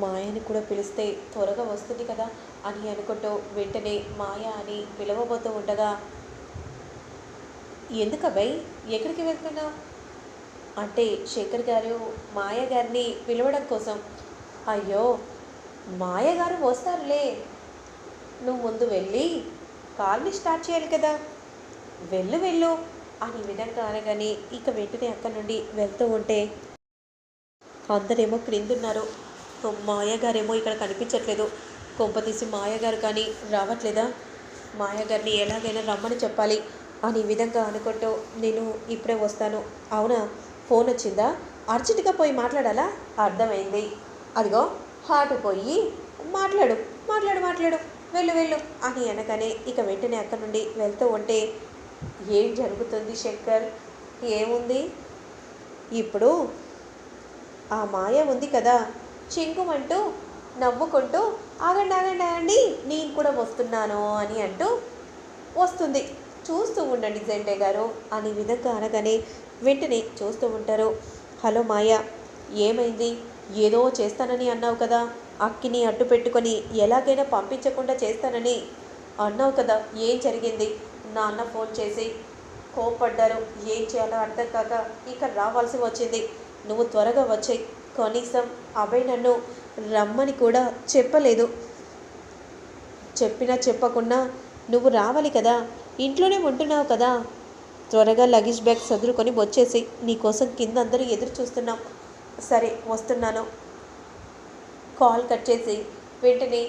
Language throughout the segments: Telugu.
మాయని కూడా పిలిస్తే త్వరగా వస్తుంది కదా అని అనుకుంటూ వెంటనే మాయ అని పిలవబోతూ ఉండగా ఎందుక భయ్ ఎక్కడికి వెళ్తున్నావు? అంటే శేఖర్ గారు మాయ గారిని పిలవడం కోసం అయ్యో మాయ గారు వస్తారులే. నువ్వు ముందు వెళ్ళి కార్ని స్టార్ట్ చేయాలి కదా. వెళ్ళు వెళ్ళు అని విధంగా అనగానే ఇక వెంటనే అక్కడి నుండి వెళ్తూ ఉంటే అందరేమో క్రిందున్నారు. మాయగారేమో ఇక్కడ కనిపించట్లేదు. కొంపతీసి మాయగారు కానీ రావట్లేదా? మాయగారిని ఎలాగైనా రమ్మని చెప్పాలి అని విధంగా అనుకుంటూ నేను ఇప్పుడే వస్తాను. అవునా? ఫోన్ వచ్చిందా? అర్జెంటుగా పోయి మాట్లాడాలా? అర్థమైంది. అదిగో హాటు పోయి మాట్లాడు మాట్లాడు మాట్లాడు వెళ్ళు వెళ్ళు అని అనగానే ఇక వెంటనే అక్కడ నుండి వెళ్తూ ఉంటే ఏం జరుగుతుంది శంకర్? ఏముంది? ఇప్పుడు ఆ మాయ ఉంది కదా. చింకుమంటూ నవ్వుకుంటూ ఆగండి ఆగండి ఆగండి నేను కూడా వస్తున్నాను అని అంటూ వస్తుంది. చూస్తూ ఉండండి జెండే గారు అని విధంగా అనగానే వెంటనే చూస్తూ ఉంటారు. హలో మాయ ఏమైంది? ఏదో చేస్తానని అన్నావు కదా. అక్కిని అడ్డు పెట్టుకొని ఎలాగైనా పంపించకుండా చేస్తానని అన్నావు కదా. ఏం జరిగింది? నాన్న ఫోన్ చేసి కోపడ్డారు ఏం చేయాలో అర్థం కాక ఇక రావాల్సి వచ్చింది. నువ్వు త్వరగా వచ్చాయి. కనీసం అభయ్ నన్ను రమ్మని కూడా చెప్పలేదు. చెప్పినా చెప్పకుండా నువ్వు రావాలి కదా ఇంట్లోనే ఉంటున్నావు కదా. త్వరగా లగేజ్ బ్యాగ్ సదురుకొని వచ్చేసి నీకోసం కింద అందరూ ఎదురు చూస్తున్నాం. సరే వస్తున్నాను. కాల్ కట్ చేసి వెంటనే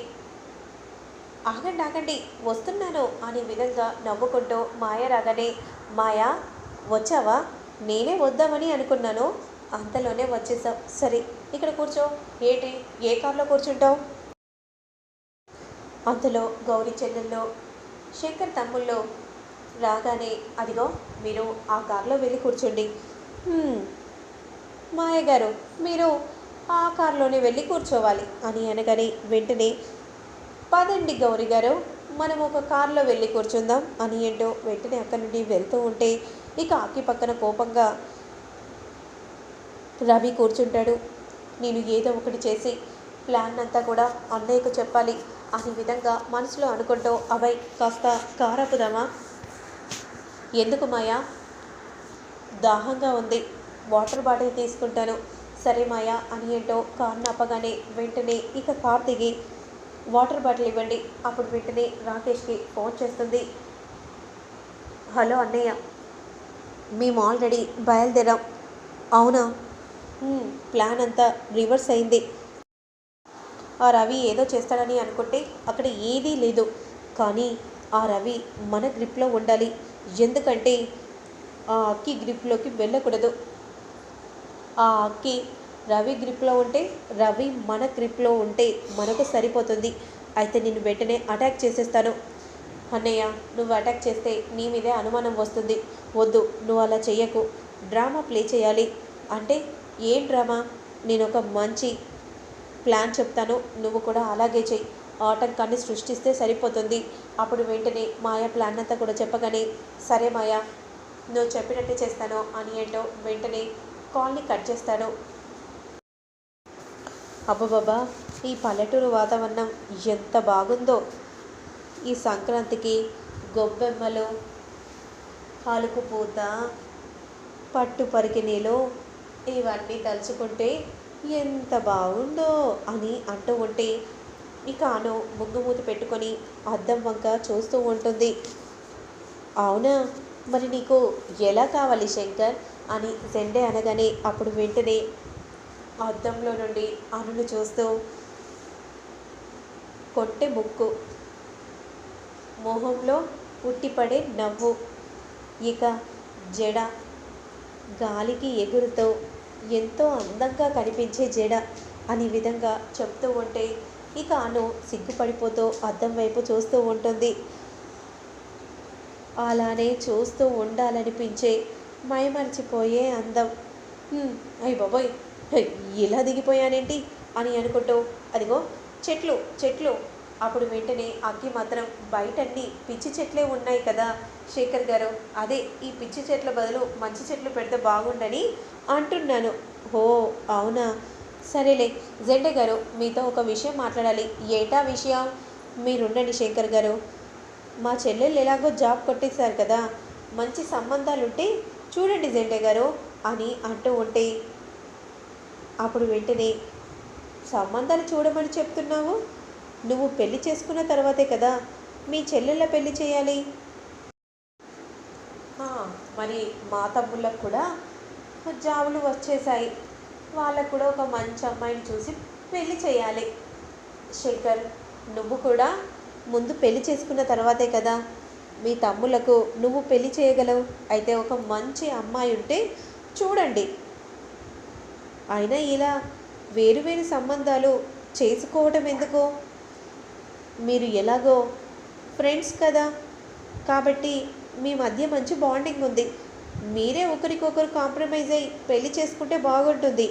ఆగండి ఆగండి వస్తున్నాను అనే విధంగా నవ్వుకుంటూ మాయ రాగానే మాయా వచ్చావా? నేనే వద్దామని అనుకున్నాను. అంతలోనే వచ్చేసాం. సరే ఇక్కడ కూర్చో. ఏంటి? ఏ కార్లో కూర్చుంటావు? అంతలో గౌరీ చెల్లెల్లో శంకర్ తమ్ముళ్ళు రాగానే అదిగో మీరు ఆ కార్లో వెళ్ళి కూర్చోండి. మాయ గారు మీరు ఆ కార్లోనే వెళ్ళి కూర్చోవాలి అని అనగానే వెంటనే పదండి గౌరీ గారు మనం ఒక కార్లో వెళ్ళి కూర్చుందాం అని ఏంటో వెంటనే అక్కడి నుండి వెళ్తూ ఉంటే ఇక ఆకి పక్కన కోపంగా రవి కూర్చుంటాడు. నేను ఏదో ఒకటి చేసి ప్లాన్ అంతా కూడా అన్నయ్యకు చెప్పాలి. అనే విధంగా మనసులో అనుకుంటూ అభయ్ కాస్త కారపుదామా? ఎందుకు మాయా? దాహంగా ఉంది. వాటర్ బాటిల్ తీసుకుంటాను. సరే మాయా అని ఏంటో కార్ నప్పగానే వెంటనే ఇక కార్ దిగి వాటర్ బాటిల్ ఇవ్వండి. అప్పుడు వెంటనే రాకేష్కి ఫోన్ చేస్తుంది. హలో అన్నయ్య మేము ఆల్రెడీ బయలుదేరాం. అవునా? ప్లాన్ అంతా రివర్స్ అయింది. ఆ రవి ఏదో చేస్తాడని అనుకుంటే అక్కడ ఏదీ లేదు. కానీ ఆ రవి మన గ్రిప్లో ఉండాలి. ఎందుకంటే ఆ అక్కి గ్రిప్లోకి వెళ్ళకూడదు. ఆ అక్కి రవి గ్రిప్లో ఉంటే రవి మన గ్రిప్లో ఉంటే మనకు సరిపోతుంది. అయితే నేను వెంటనే అటాక్ చేసేస్తాను. అన్నయ్య నువ్వు అటాక్ చేస్తే నీ మీదే అనుమానం వస్తుంది. వద్దు నువ్వు అలా చెయ్యకు. డ్రామా ప్లే చేయాలి. అంటే ఏం డ్రామా? నేను ఒక మంచి ప్లాన్ చెప్తాను. నువ్వు కూడా అలాగే చెయ్యి ఆటంకాన్ని సృష్టిస్తే సరిపోతుంది. అప్పుడు వెంటనే మాయా ప్లాన్ అంతా కూడా చెప్పగానే సరే మాయా నువ్వు చెప్పినట్టే చేస్తాను అని ఏంటో వెంటనే కాల్ని కట్ చేస్తాను అబ్బబాబా ఈ పల్లెటూరు వాతావరణం ఎంత బాగుందో. ఈ సంక్రాంతికి గొబ్బెమ్మలు హాలుకు పూత పట్టు పరికినీలో ఇవన్నీ తలుచుకుంటే ఎంత బాగుందో అని అంటూ ఉంటే ఇక అను ముగ్గుమూతి పెట్టుకొని అద్దం వంక చూస్తూ ఉంటుంది. అవునా? మరి నీకు ఎలా కావాలి శంకర్? అని జెండే అనగానే అప్పుడు వెంటనే అద్దంలో నుండి అనును చూస్తూ కొట్టే ముక్కు మొహంలో ఉట్టిపడే నవ్వు ఇక జడ గాలికి ఎగురుతూ ఎంతో అందంగా కనిపించే జడ అనే విధంగా చెప్తూ ఉంటే ఇక అను సిగ్గుపడిపోతూ అద్దం వైపు చూస్తూ ఉంటుంది. అలానే చూస్తూ ఉండాలనిపించే మైమరిచిపోయే అందం. అయ్యి అయ్ బాబోయ్ ఇలా దిగిపోయానేంటి? అని అనుకుంటూ అదిగో చెట్లు చెట్లు అప్పుడు వెంటనే అగ్గి మాత్రం బయటన్నీ పిచ్చి చెట్లే ఉన్నాయి కదా శేఖర్ గారు. అదే ఈ పిచ్చి చెట్ల బదులు మంచి చెట్లు పెడితే బాగుండని అంటున్నాను. ఓ అవునా? సరేలే జెండే గారు మీతో ఒక విషయం మాట్లాడాలి. ఏటా విషయం? మీరుండండి శేఖర్ గారు. మా చెల్లెళ్ళు ఎలాగో జాబ్ కొట్టేశారు కదా మంచి సంబంధాలుంటే చూడండి జెండే గారు అని అంటూ ఉంటే అప్పుడు వెంటనే సంబంధాలు చూడమని చెప్తున్నావు? నువ్వు పెళ్ళి చేసుకున్న తర్వాతే కదా మీ చెల్లెళ్ళ పెళ్ళి చేయాలి? మరి మా తమ్ముళ్ళకు కూడా జాబులు వచ్చేసాయి వాళ్ళకు కూడా ఒక మంచి అమ్మాయిని చూసి పెళ్ళి చేయాలి. శంకర్ నువ్వు కూడా ముందు పెళ్ళి చేసుకున్న తర్వాతే కదా మీ తమ్ములకు నువ్వు పెళ్ళి చేయగలవు. అయితే ఒక మంచి అమ్మాయి ఉంటే చూడండి. అయినా ఇలా వేరు వేరు సంబంధాలు చేసుకోవటం ఎందుకు? మీరు ఎలాగో ఫ్రెండ్స్ కదా. కాబట్టి మీ మధ్య మంచి బాండింగ్ ఉంది. మీరే ఒకరికొకరు కాంప్రమైజ్ అయ్యి పెళ్ళి చేసుకుంటే బాగుంటుంది.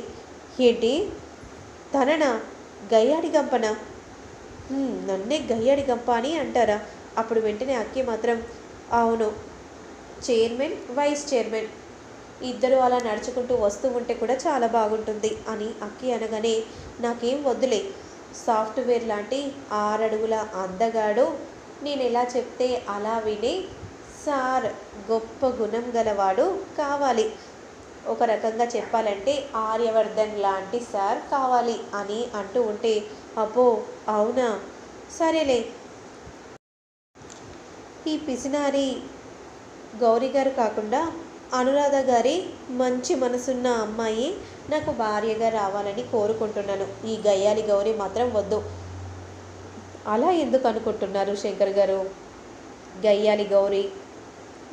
ఏంటి? తననా? గయ్యాడి గంపన? నన్నే గయ్యాడి గంప అని అంటారా? అప్పుడు వెంటనే అక్కి మాత్రం అవును చైర్మన్ వైస్ చైర్మన్ ఇద్దరు అలా నడుచుకుంటూ వస్తూ ఉంటే కూడా చాలా బాగుంటుంది అని అక్కి అనగానే నాకేం వద్దులే. సాఫ్ట్వేర్ లాంటి ఆరడుగుల అందగాడు. నేను ఎలా చెప్తే అలా విని సార్ గొప్ప గుణం గలవాడు కావాలి. ఒక రకంగా చెప్పాలంటే ఆర్యవర్ధన్ లాంటి సార్ కావాలి అని అంటూ ఉంటే అబ్బో అవునా? సరేలే. ఈ పిసినారి గౌరీ గారు కాకుండా అనురాధ గారి మంచి మనసున్న అమ్మాయి నాకు భార్యగా రావాలని కోరుకుంటున్నాను. ఈ గయ్యాలి గౌరి మాత్రం వద్దు. అలా ఎందుకు అనుకుంటున్నారు శంకర్ గారు? గయ్యాలి గౌరి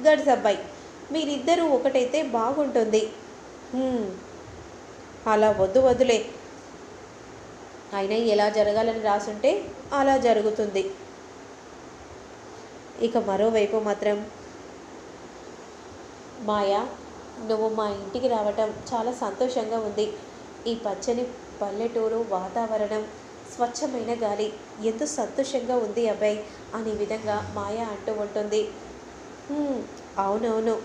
గడ్స్ మీరిద్దరూ ఒకటైతే బాగుంటుంది. అలా వద్దు వద్దులే. అయినా ఎలా జరగాలని రాసుంటే అలా జరుగుతుంది. ఇక మరోవైపు మాత్రం మాయా నువ్వు మా ఇంటికి రావటం చాలా సంతోషంగా ఉంది. ఈ పచ్చని పల్లెటూరు వాతావరణం స్వచ్ఛమైన గాలి ఎంతో సంతోషంగా ఉంది అబ్బాయి అనే విధంగా మాయా అంటూ ఉంటుంది. అవునవును.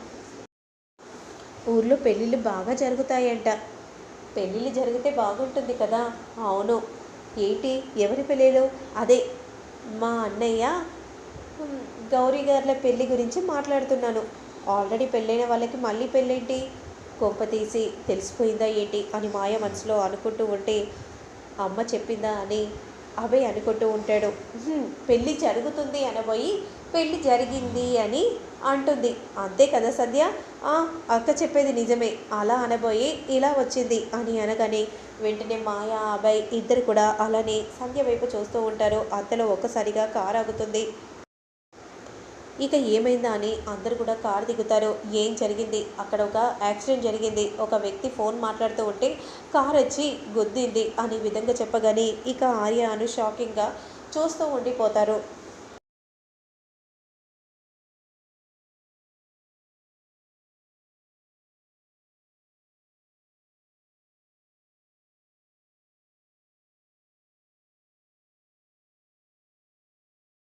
ఊర్లో పెళ్ళిళ్ళు బాగా జరుగుతాయంట. పెళ్ళిళ్ళు జరిగితే బాగుంటుంది కదా? అవును. ఏంటి? ఎవరి పెళ్ళిళ్ళు? అదే మా అన్నయ్య? గౌరీ గారిల పెళ్ళి గురించి మాట్లాడుతున్నాను. ఆల్రెడీ పెళ్ళైన వాళ్ళకి మళ్ళీ పెళ్ళేంటి? కొంప తీసి తెలిసిపోయిందా ఏంటి అని మాయ మనసులో అనుకుంటూ ఉంటే అమ్మ చెప్పిందా అని అభయ్ అనుకుంటూ ఉంటాడు. పెళ్ళి జరుగుతుంది అనబోయి పెళ్ళి జరిగింది అని అంటుంది. అంతే కదా సద్య "ఆ, అక్క చెప్పేది నిజమే. అలా అనబోయి ఇలా వచ్చింది అని అనగానే వెంటనే మాయ అభయ్ ఇద్దరు కూడా అలానే సంధ్య వైపు చూస్తూ ఉంటారు. అంతలో ఒక్కసారిగా కారు ఆగుతుంది. ఇక ఏమైందా అని అందరు కూడా కారు దిగుతారు. ఏం జరిగింది? అక్కడ ఒక యాక్సిడెంట్ జరిగింది. ఒక వ్యక్తి ఫోన్ మాట్లాడుతూ ఉంటే కారు వచ్చి గుద్దింది అనే విధంగా చెప్పగానే ఇక ఆర్య అను షాకింగ్గా చూస్తూ ఉండిపోతారు.